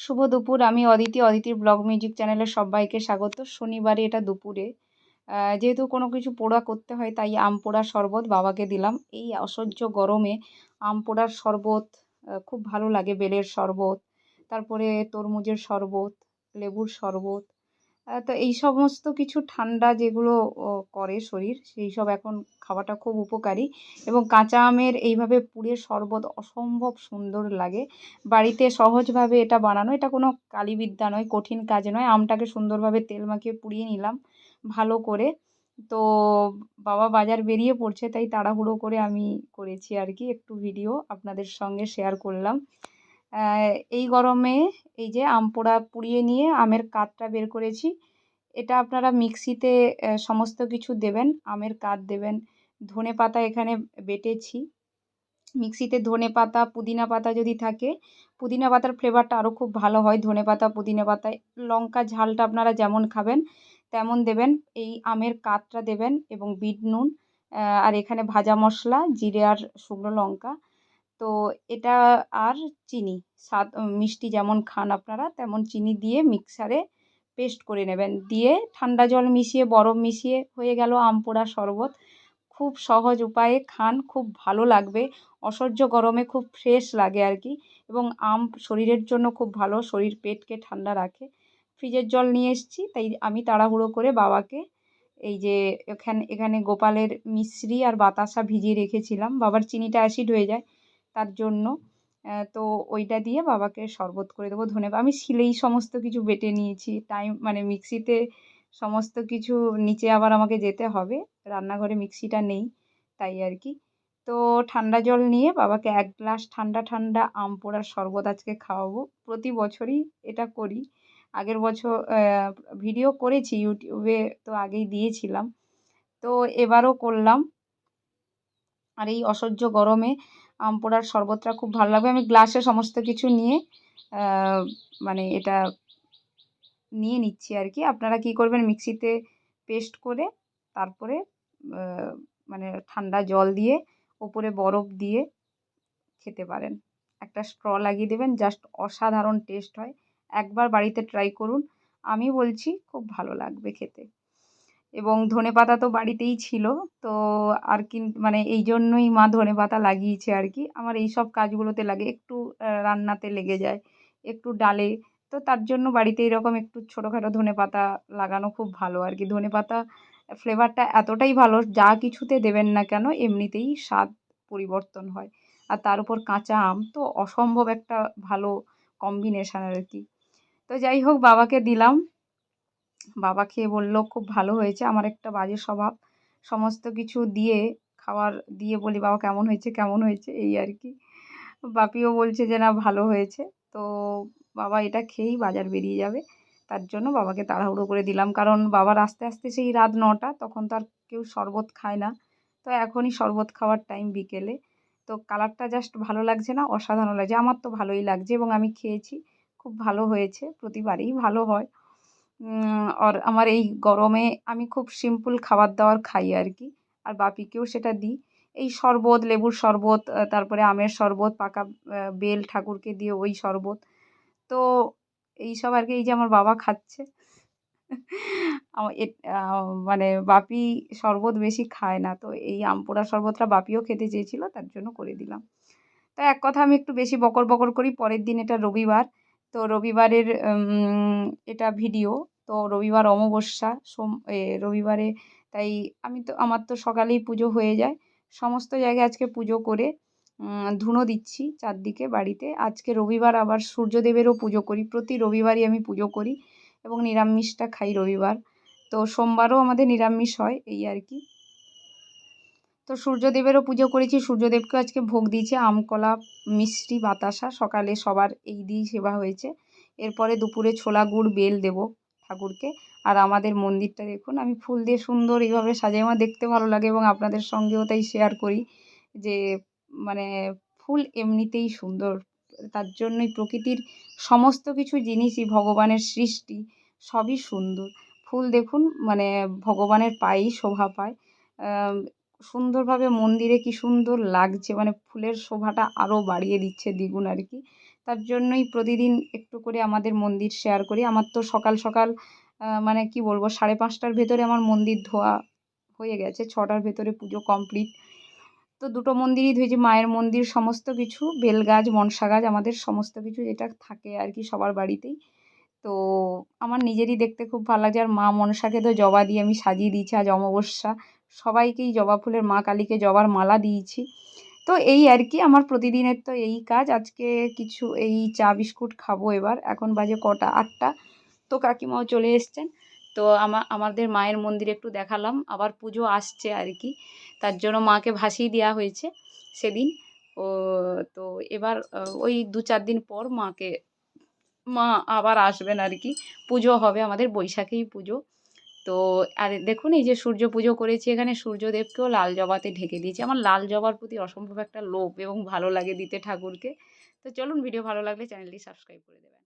শুভ দুপুর। আমি Aditi, অদিতির blog music চ্যানেলে সবাইকে স্বাগত। শনিবারে এটা দুপুরে। যেহেতু কোনো কিছু পোড়া করতে হয়, তাই আম পোড়ার শরবত বাবাকে দিলাম। এই অসহ্য গরমে আম পোড়ার শরবত খুব ভালো লাগে, বেলের শরবত, তারপরে তরমুজের শরবত, লেবুর শরবত তো এই সমস্ত কিছু ঠান্ডা যেগুলো করে শরীর, সেই সব এখন খাওয়াটা খুব উপকারী এবং কাঁচা আমের এইভাবে পুড়ে শরবত অসম্ভব সুন্দর লাগে। বাড়িতে সহজভাবে এটা বানানো, এটা কোনো কালিবিদ্যা নয়, কঠিন কাজ নয়। আমটাকে সুন্দরভাবে তেল মাখিয়ে পুড়িয়ে নিলাম ভালো করে। তো বাবা বাজার বেরিয়ে পড়ছে, তাই তাড়াহুড়ো করে আমি করেছি আর কি। একটু ভিডিও আপনাদের সঙ্গে শেয়ার করলাম। এই গরমে এই যে আম পোড়া পুড়িয়ে নিয়ে আমের কাতটা বের করেছি। এটা আপনারা মিক্সিতে সমস্ত কিছু দেবেন, আমের কাত দেবেন। ধনে পাতা এখানে বেটেছি। মিক্সিতে ধনে পাতা, পুদিনা পাতা যদি থাকে, পুদিনা পাতার ফ্লেভারটা আরও খুব ভালো হয়, ধনে পাতা, পুদিনা পাতায় লঙ্কা ঝালটা আপনারা যেমন খাবেন, তেমন দেবেন। এই আমের কাতটা দেবেন এবং বিট নুন আর এখানে ভাজা মশলা, জিরে আর শুকনো লঙ্কা। তো এটা আর চিনি, স্বাদ মিষ্টি যেমন খান আপনারা, তেমন চিনি দিয়ে মিক্সারে পেস্ট করে নেবেন। দিয়ে ঠান্ডা জল মিশিয়ে, বরফ মিশিয়ে হয়ে গেল আম পোড়া শরবত। খুব সহজ উপায়ে খান, খুব ভালো লাগবে। অসহ্য গরমে খুব ফ্রেশ লাগে আর কি। এবং আম শরীরের জন্য খুব ভালো, শরীর পেটকে ঠান্ডা রাখে। ফ্রিজের জল নিয়ে এসেছি, তাই আমি তাড়াহুড়ো করে বাবাকে এই যে এখানে এখানে গোপালের মিশ্রি আর বাতাসা ভিজিয়ে রেখেছিলাম। বাবার চিনিটা অ্যাসিড হয়ে যায়। তার জন্য। তো ওইটা দিয়ে বাবাকে শরবত করে দেবো ধনে আমি শিলেই সমস্ত কিছু বেটে নিয়েছি, টাইম মানে মিক্সিতে সমস্ত কিছু নিচে আবার আমাকে যেতে হবে, রান্নাঘরে মিক্সিটা নেই তাই আর কি। তো ঠান্ডা জল নিয়ে বাবাকে এক গ্লাস ঠান্ডা ঠান্ডা আম পোড়ার শরবত আজকে খাওয়াবো। প্রতি বছরই এটা করি। আগের বছর ভিডিও করেছি ইউটিউবে, তো আগেই দিয়েছিলাম। তো এবারও করলাম। আর এই অসহ্য গরমে আম পোড়ার শরবতটা খুব ভালো লাগবে। আমি গ্লাসে সমস্ত কিছু নিয়ে মানে এটা নিয়ে নিচ্ছি আর কি। আপনারা কি করবেন, মিক্সিতে পেস্ট করে তারপরে মানে ঠান্ডা জল দিয়ে ওপরে বরফ দিয়ে খেতে পারেন। একটা স্ট্র লাগিয়ে দেবেন, জাস্ট অসাধারণ টেস্ট হয়। একবার বাড়িতে ট্রাই করুন। আমি বলছি, খুব ভালো লাগবে খেতে। এবং ধনেপাতা তো বাড়িতেই ছিল। তো আর কি মানে এই জন্যই মা ধনেপাতা লাগিয়েছে আর কি। আমার এই সব কাজগুলোতে লাগে একটু রান্নাতে লেগে যায়, একটু ডালে। তো তার জন্য বাড়িতে এরকম একটু ছোটোখাটো ধনেপাতা লাগানো খুব ভালো আর কি। ধনেপাতা ফ্লেভারটা এতটাই ভালো, যা কিছুতে দেবেন না কেন এমনিতেই স্বাদ পরিবর্তন হয়। আর তার উপর কাঁচা আম তো অসম্ভব একটা ভালো কম্বিনেশান আর কি। তো যাই হোক, বাবাকে দিলাম। বাবা খেয়ে বলল, খুব ভালো হয়েছে, আমার একটা বাজে স্বভাব। সমস্ত কিছু দিয়ে খাবার দিয়ে বলি, বাবা কেমন হয়েছে কেমন হয়েছে? এই আর কি। বাপিও বলছে যে, না, ভালো হয়েছে। তো বাবা এটা খেয়েই বাজার বেরিয়ে যাবে। তার জন্য বাবাকে তাড়াহুড়ো করে দিলাম। কারণ বাবার আস্তে আস্তে সেই রাত নটা, তখন তো আর কেউ শরবত খায় না। তো এখনই শরবত খাওয়ার টাইম বিকেলে। তো কালারটা জাস্ট ভালো লাগছে না, অসাধারণ লাগছে। আমার তো ভালোই লাগছে এবং আমি খেয়েছি। খুব ভালো হয়েছে, প্রতিবারেই ভালো হয়। আর আমার এই গরমে আমি খুব সিম্পল খাবার দাবার খাই আর কি আর বাপিকেও সেটা দিই। এই শরবত, লেবুর শরবত তারপরে আমের শরবত, পাকা বেল ঠাকুরকে দিয়ে ওই শরবত। তো এই সব আর কি এই যে আমার বাবা খাচ্ছে। মানে বাপি শরবত বেশি খায় না। তো এই আম পোড়া শরবতটা বাপিও খেতে চেয়েছিল, তার জন্য করে দিলাম। তো এক কথা আমি একটু বেশি বকর বকর করি, পরের দিন এটা রবিবার। তো রবিবারের এটা ভিডিও তো রবিবার অমাবস্যা সোম এ, রবিবারে তাই আমি তো আমার তো সকালেই পুজো হয়ে যায়। সমস্ত জায়গায় আজকে পুজো করে ধুনো দিচ্ছি চারদিকে বাড়িতে। আজকে রবিবার আবার সূর্যদেবেরও পুজো করি প্রতি রবিবারই আমি পুজো করি এবং নিরামিষটা খাই রবিবার। তো সোমবারও আমাদের নিরামিষ হয় এই আর কি। তো সূর্যদেবেরও পুজো করেছি। সূর্যদেবকে আজকে ভোগ দিয়েছি, আম, কলা, মিষ্টি, বাতাসা। সকালে সবার এই দিয়েই সেবা হয়েছে। এরপরে দুপুরে ছোলা গুড়, বেল দেব ঠাকুরকে। আর আমাদের মন্দিরটা দেখুন, আমি ফুল দিয়ে সুন্দর এইভাবে সাজাই। আমার দেখতে ভালো লাগে এবং আপনাদের সঙ্গেও তাই শেয়ার করি যে মানে ফুল এমনিতেই সুন্দর। তার জন্যই প্রকৃতির সমস্ত কিছু জিনিসই, ভগবানের সৃষ্টি সবই সুন্দর। ফুল দেখুন মানে ভগবানের পায়েই শোভা পায়। সুন্দরভাবে মন্দিরে কি সুন্দর লাগছে? মানে ফুলের শোভাটা আরও বাড়িয়ে দিচ্ছে দ্বিগুণ আর কি। তার জন্যই প্রতিদিন একটু করে আমাদের মন্দির শেয়ার করি। আমার তো সকাল সকাল মানে কি বলব, সাড়ে পাঁচটার ভেতরে আমার মন্দির ধোয়া হয়ে গেছে। ছটার ভেতরে পুজো কমপ্লিট তো দুটো মন্দিরই ধুয়েছি, মায়ের মন্দির সমস্ত কিছু, বেলগাছ, মনসা গাছ, আমাদের সমস্ত কিছু যেটা থাকে আর কি সবার বাড়িতেই। তো আমার নিজেরই দেখতে খুব ভালো লাগছে আর মা মনসাকে তো জবা দিয়ে আমি সাজিয়ে দিয়েছি আজ অমাবস্যা। সবাইকেই জবা ফুলের মা কালীকে জবার মালা দিয়েছি। তো এই আর কি, আমার প্রতিদিনের তো এই কাজ। আজকে কিছু এই চা বিস্কুট খাব এবার। এখন বাজে কটা? আটটা। তো কাকিমাও চলে এসছেন। তো আমা, আমাদের মায়ের মন্দিরে একটু দেখালাম। আবার পুজো আসছে আর কি। তার জন্য মাকে ভাসিয়ে দেওয়া হয়েছে সেদিন। ও, তো এবার ওই দু চার দিন পর মাকে, মা আবার আসবেন আর কি। পুজো হবে। আমাদের বৈশাখেই পুজো। তো আর দেখুন, এই যে সূর্য পুজো করেছি এখানে সূর্যদেবকেও লাল জবাতে ঢেকে দিয়েছি। আমার লাল জবার প্রতি অসম্ভব একটা লোভ এবং ভালো লাগে দিতে ঠাকুরকে। তো চলুন, ভিডিও ভালো লাগলে চ্যানেলটি সাবস্ক্রাইব করে দেবেন।